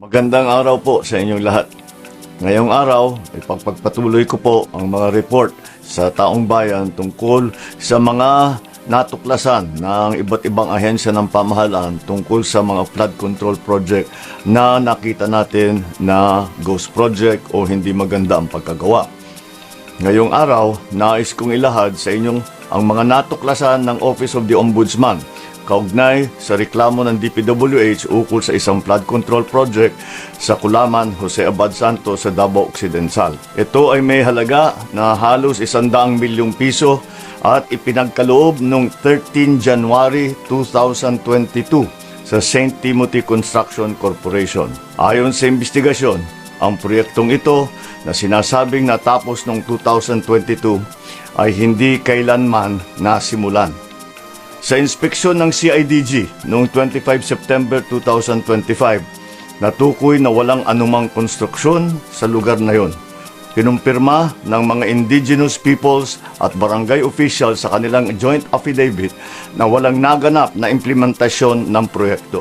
Magandang araw po sa inyong lahat. Ngayong araw, ipagpagpatuloy ko po ang mga report sa taong bayan tungkol sa mga natuklasan ng iba't ibang ahensya ng pamahalaan tungkol sa mga flood control project na nakita natin na ghost project o hindi maganda ang pagkagawa. Ngayong araw, nais kong ilahad sa inyong ang mga natuklasan ng Office of the Ombudsman kaugnay sa reklamo ng DPWH ukol sa isang flood control project sa Kulaman, Jose Abad Santos sa Davao Occidental. Ito ay may halaga na halos isandaang milyong piso at ipinagkaloob noong 13 January 2022 sa St. Timothy Construction Corporation. Ayon sa investigasyon, ang proyektong ito na sinasabing natapos noong 2022 ay hindi kailanman nasimulan. Sa inspeksyon ng CIDG noong 25 September 2025, natukoy na walang anumang konstruksyon sa lugar na yon. Kinumpirma ng mga indigenous peoples at barangay officials sa kanilang joint affidavit na walang naganap na implementasyon ng proyekto.